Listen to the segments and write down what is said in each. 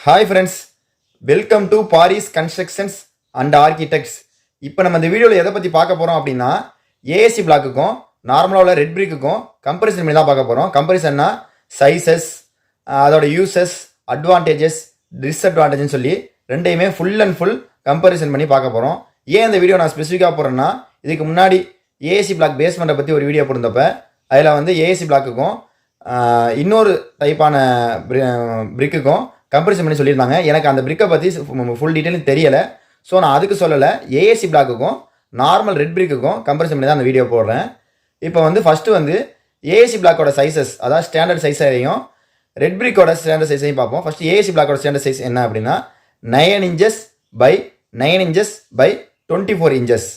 Hi friends welcome to Paris constructions and architects இப்போ நம்ம இந்த வீடியோவில் எதை பற்றி பார்க்க போகிறோம் அப்படின்னா ஏஎஸ்சி பிளாக்குக்கும் நார்மலாக உள்ள ரெட் பிரிக்குக்கும் கம்பரிசன் பண்ணி தான் பார்க்க போகிறோம் கம்பரிசன்னா சைஸஸ் அதோட யூசஸ் அட்வான்டேஜஸ் டிஸ்அட்வான்டேஜ்னு சொல்லி ரெண்டையுமே ஃபுல் அண்ட் ஃபுல் கம்பரிசன் பண்ணி பார்க்க போகிறோம் ஏன் இந்த வீடியோ நான் ஸ்பெசிஃபிக்காக போகிறேன்னா இதுக்கு முன்னாடி ஏஎஸ்சி பிளாக் பேஸ்மெண்ட்டை பற்றி ஒரு வீடியோ போட்டிருந்தப்ப அதில் வந்து ஏஎஸ்சி பிளாக்குக்கும் இன்னொரு டைப்பான பிரிக்குக்கும் கம்பரிசன் பண்ணி சொல்லியிருந்தாங்க. எனக்கு அந்த பிரிக்கை பற்றி ஃபுல் டீட்டெயிலும் தெரியலை. ஸோ நான் அதுக்கு சொல்லலை. ஏஏசி பிளாக்குக்கும் நார்மல் ரெட் பிரிக்குக்கும் கம்பரிசன் பண்ணி தான் அந்த வீடியோ போடுறேன். இப்போ வந்து ஃபஸ்ட்டு வந்து ஏஏசி பிளாக்கோட சைஸஸ் அதாவது ஸ்டாண்டர்ட் சைஸையும் ரெட் பிரிக்கோட ஸ்டாண்டர்ட் சைஸையும் பார்ப்போம். ஃபஸ்ட்டு ஏஏசி பிளாக்கோட ஸ்டாண்டர்ட் சைஸ் என்ன அப்படின்னா nine inches by nine inches by twenty four inches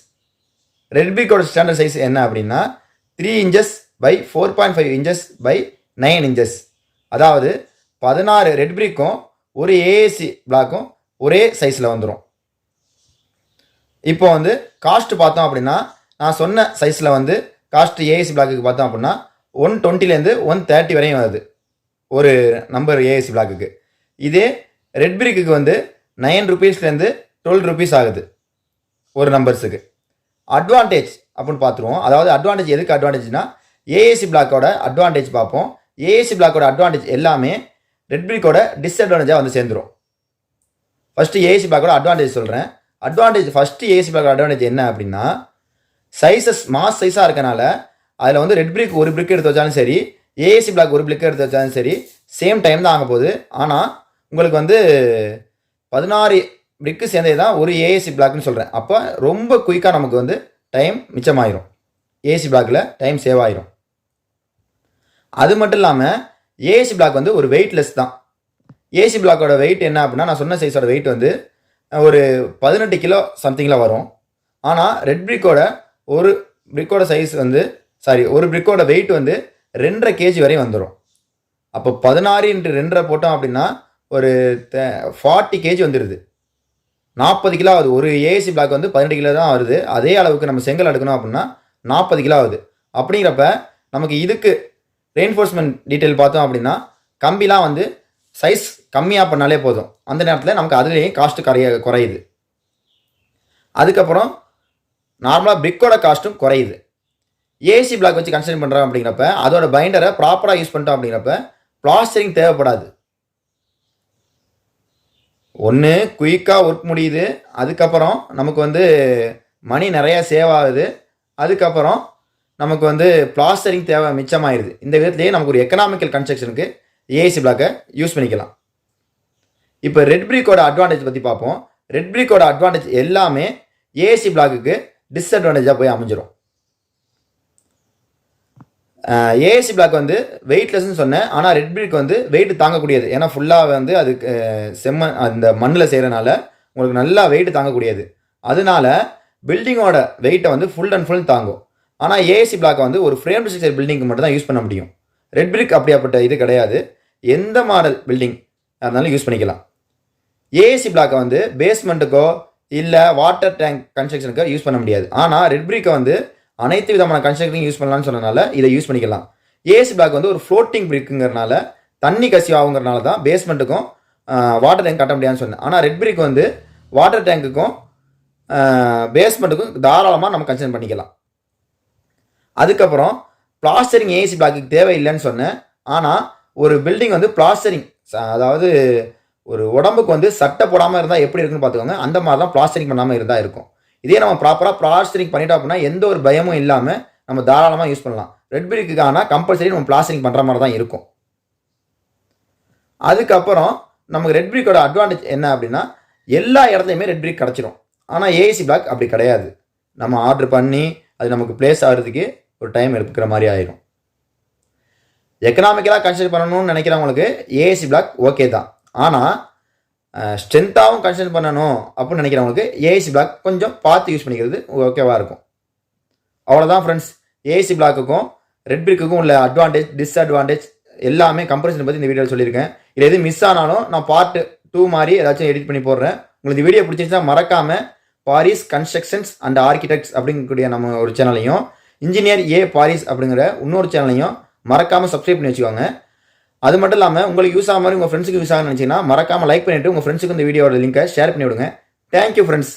red பிரிக்கோட standard size என்ன அப்படின்னா three inches by four point five inches by nine inches அதாவது பதினாறு ரெட் பிரிக்கும் ஒரு ஏஏசி பிளாக்கும் ஒரே சைஸில் வந்துடும் இப்போ வந்து காஸ்ட் பார்த்தோம் அப்படின்னா நான் சொன்ன சைஸில் வந்து காஸ்ட் ஏஏசி பிளாக்குக்கு பார்த்தோம் அப்படின்னா ஒன் டுவெண்ட்டிலேருந்து ஒன் தேர்ட்டி வரையும் வருது. ஒரு நம்பர் ஏஏசி பிளாக்குக்கு இதே ரெட் பிரிக்குக்கு வந்து நைன் ருபீஸ்லேருந்து டுவெல் ருபீஸ் ஆகுது. ஒரு நம்பர்ஸுக்கு அட்வான்டேஜ் அப்படின்னு பார்த்துருவோம். அதாவது அட்வான்டேஜ் எதுக்கு அட்வான்டேஜ்னா ஏஏசி பிளாக்கோட அட்வான்டேஜ் பார்ப்போம். ஏஏசி பிளாக்கோட அட்வான்டேஜ் எல்லாமே ரெட் டிஸ்அட்வான்டேஜாக வந்து சேர்ந்துரும். ஃபஸ்ட்டு ஏசி பேக்கோட அட்வான்டேஜ் சொல்கிறேன் அட்வான்டேஜ் ஃபஸ்ட்டு ஏசி பேக்கோட அட்வான்டேஜ் என்ன அப்படின்னா சைஸஸ் மாஸ் சைஸாக இருக்கனால அதில் வந்து ரெட் பிரிக் ஒரு பிரிக் எடுத்து வச்சாலும் சரி ஏசி பிளாக் ஒரு பிரிக் எடுத்து வச்சாலும் சரி சேம் டைம் தான் ஆக போகுது. ஆனால் உங்களுக்கு வந்து பதினாறு பிரிக்கு சேர்ந்தது தான் ஒரு ஏஏசி பிளாக்னு சொல்கிறேன் அப்போ ரொம்ப குயிக்காக நமக்கு வந்து டைம் மிச்சமாயிரும். ஏசி பிளாக்கில் டைம் சேவ் ஆயிரும். அது மட்டும் இல்லாமல் ஏசி பிளாக் வந்து ஒரு வெயிட்லெஸ் தான். ஏசி பிளாக்கோட வெயிட் என்ன அப்படின்னா நான் சொன்ன சைஸோட வெயிட் வந்து ஒரு பதினெட்டு கிலோ சம்திங்கில் வரும். ஆனால் ரெட் பிரிக்கோட ஒரு பிரிக்கோட சைஸ் வந்து சாரி ஒரு பிரிக்கோட வெயிட் வந்து ரெண்டரை கேஜி வரையும் வந்துடும் அப்போ பதினாறு இன்ட்டு ரெண்டரை போட்டோம் அப்படின்னா ஒரு ஃபார்ட்டி கேஜி வந்துடுது நாற்பது கிலோ ஆகுது. ஒரு ஏசி பிளாக் வந்து பதினெட்டு கிலோ தான் வருது. அதே அளவுக்கு நம்ம செங்கல் எடுக்கணும் அப்படின்னா நாற்பது கிலோ ஆகுது. அப்படிங்கிறப்ப நமக்கு இதுக்கு ரெயின்ஃபோர்ஸ்மெண்ட் டீட்டெயில் பார்த்தோம் அப்படின்னா கம்பிலாம் வந்து சைஸ் கம்மியாக பண்ணாலே போதும். அந்த நேரத்தில் நமக்கு அதுலேயே காஸ்ட்டு குறைய குறையுது. அதுக்கப்புறம் நார்மலாக பிரிக்கோட காஸ்ட்டும் குறையுது. ஏசி பிளாக் வச்சு கன்ஸ்ட்ரக்ட் பண்ணுறோம் அப்படிங்கிறப்ப அதோட பைண்டரை ப்ராப்பராக யூஸ் பண்ணிட்டோம் அப்படிங்கிறப்ப பிளாஸ்டரிங் தேவைப்படாது. ஒன்று குயிக்காக ஒர்க் முடியுது. அதுக்கப்புறம் நமக்கு வந்து மணி நிறையா சேவ் ஆகுது. அதுக்கப்புறம் நமக்கு வந்து பிளாஸ்டரிங் தேவை மிச்சமாயிருது. இந்த விதத்துலேயே நமக்கு ஒரு எக்கனாமிக்கல் கன்ஸ்ட்ரக்ஷனுக்கு ஏசி பிளாக்கை யூஸ் பண்ணிக்கலாம். இப்போ ரெட் பிரிக்கோட அட்வான்டேஜ் பற்றி பார்ப்போம். ரெட் பிரிக்கோட அட்வான்டேஜ் எல்லாமே ஏசி பிளாக்குக்கு டிஸ்அட்வான்டேஜாக போய் அமைஞ்சிரும். ஏசி பிளாக் வந்து வெயிட்லெஸ்ன்னு சொன்னேன். ஆனால் ரெட் பிரிக் வந்து வெயிட் தாங்கக்கூடியது. ஏன்னா ஃபுல்லாக வந்து அதுக்கு செம்மண் அந்த மண்ணில் செய்கிறனால உங்களுக்கு நல்லா வெயிட் தாங்கக்கூடியது. அதனால பில்டிங்கோட வெயிட்டை வந்து ஃபுல் அண்ட் ஃபுல் தாங்கும். ஆனால் ஏஎஸ்சி பிளாக்கை வந்து ஒரு ஃப்ரேம் ஸ்ட்ரக்சர் பில்டிங்க்கு மட்டும் தான் யூஸ் பண்ண முடியும். ரெட் பிரிக் அப்படியாப்பட்ட இது கிடையாது. எந்த மாடல் பில்டிங் இருந்தாலும் யூஸ் பண்ணிக்கலாம். ஏஎஸ்சி பிளாக்கை வந்து பேஸ்மெண்ட்டுக்கோ இல்லை வாட்டர் டேங்க் கன்ஸ்ட்ரக்ஷனுக்கோ யூஸ் பண்ண முடியாது. ஆனால் ரெட் பிரிக்கை வந்து அனைத்து விதமான கன்ஸ்ட்ரக்ஷன் யூஸ் பண்ணலாம்னு சொன்னனால இதை யூஸ் பண்ணிக்கலாம். ஏசி பிளாக் வந்து ஒரு ஃப்ளோட்டிங் பிரிக்குங்கிறனால தண்ணி கசிவாகுங்கிறனால தான் பேஸ்மெண்ட்டுக்கும் வாட்டர் டேங்க் கட்ட முடியாதுன்னு சொன்னேன். ஆனால் ரெட் பிரிக் வந்து வாட்டர் டேங்க்குக்கும் பேஸ்மெண்ட்டுக்கும் தாராளமாக நம்ம கன்சிடர் பண்ணிக்கலாம். அதுக்கப்புறம் பிளாஸ்டரிங் ஏசி பிளாக்குக்கு தேவையில்லைன்னு சொன்னேன். ஆனால் ஒரு பில்டிங் வந்து பிளாஸ்டரிங் அதாவது ஒரு உடம்புக்கு வந்து சட்டை போடாமல் இருந்தால் எப்படி இருக்குன்னு பார்த்துக்கோங்க. அந்த மாதிரி தான் பிளாஸ்டரிங் பண்ணாமல் இருந்தால் இருக்கும். இதே நம்ம ப்ராப்பராக பிளாஸ்டரிங் பண்ணிட்டோம் அப்படின்னா எந்த ஒரு பயமும் இல்லாமல் நம்ம தாராளமாக யூஸ் பண்ணலாம். ரெட் பிரிக்கு ஆனால் கம்பல்சரி நம்ம பிளாஸ்டரிங் பண்ணுற மாதிரி தான் இருக்கும். அதுக்கப்புறம் நமக்கு ரெட் பிரிக்கோட அட்வான்டேஜ் என்ன அப்படின்னா எல்லா இடத்துலையுமே ரெட் பிரிக் கிடச்சிரும். ஆனால் ஏசி பிளாக் அப்படி கிடையாது. நம்ம ஆர்டர் பண்ணி அது நமக்கு பிளேஸ் ஆகிறதுக்கு ஒரு டைம் எடுக்கிற மாதிரி ஆயிரும். எக்கனாமிக்கலாக கன்சிடர் பண்ணணும்னு நினைக்கிறவங்களுக்கு ஏசி பிளாக் ஓகே தான். ஆனால் ஸ்ட்ரென்த்தாகவும் கன்சிடர் பண்ணணும் அப்படின்னு நினைக்கிறவங்களுக்கு ஏசி பிளாக் கொஞ்சம் பார்த்து யூஸ் பண்ணிக்கிறது ஓகேவாக இருக்கும். அவ்வளோதான் ஃப்ரெண்ட்ஸ் ஏசி பிளாக்குக்கும் ரெட் பிரிக்குக்கும் உள்ள அட்வான்டேஜ் டிஸ்அட்வான்டேஜ் எல்லாமே கம்பரிசன் பற்றி இந்த வீடியோவில் சொல்லியிருக்கேன். இல்லை எதுவும் மிஸ் ஆனாலும் நான் பார்ட் டூ மாதிரி ஏதாச்சும் எடிட் பண்ணி போடுறேன். உங்களுக்கு இந்த வீடியோ பிடிச்சிருந்துச்சா மறக்காமல் பாரிஸ் கன்ஸ்ட்ரக்ஷன்ஸ் அண்ட் ஆர்கிடெக்ட்ஸ் அப்படிங்கக்கூடிய நம்ம ஒரு சேனலையும் இன்ஜினியர் ஏ பாரிஸ் அப்படிங்கிற இன்னொரு சேனலையும் மறக்காமல் சப்ஸ்கிரைப் பண்ணி வச்சுக்கோங்க. அது மட்டும் இல்லாமல் உங்களுக்கு யூஸ் ஆகிற மாதிரி உங்கள் ஃப்ரெண்ட்ஸுக்கு யூஸ் ஆகணும்னு நினச்சிங்கன்னா மறக்காமல் லைக் பண்ணிவிட்டு உங்கள் ஃப்ரெண்ட்ஸுக்கு இந்த வீடியோட லிங்கை ஷேர் பண்ணிவிடுங்க. Thank you friends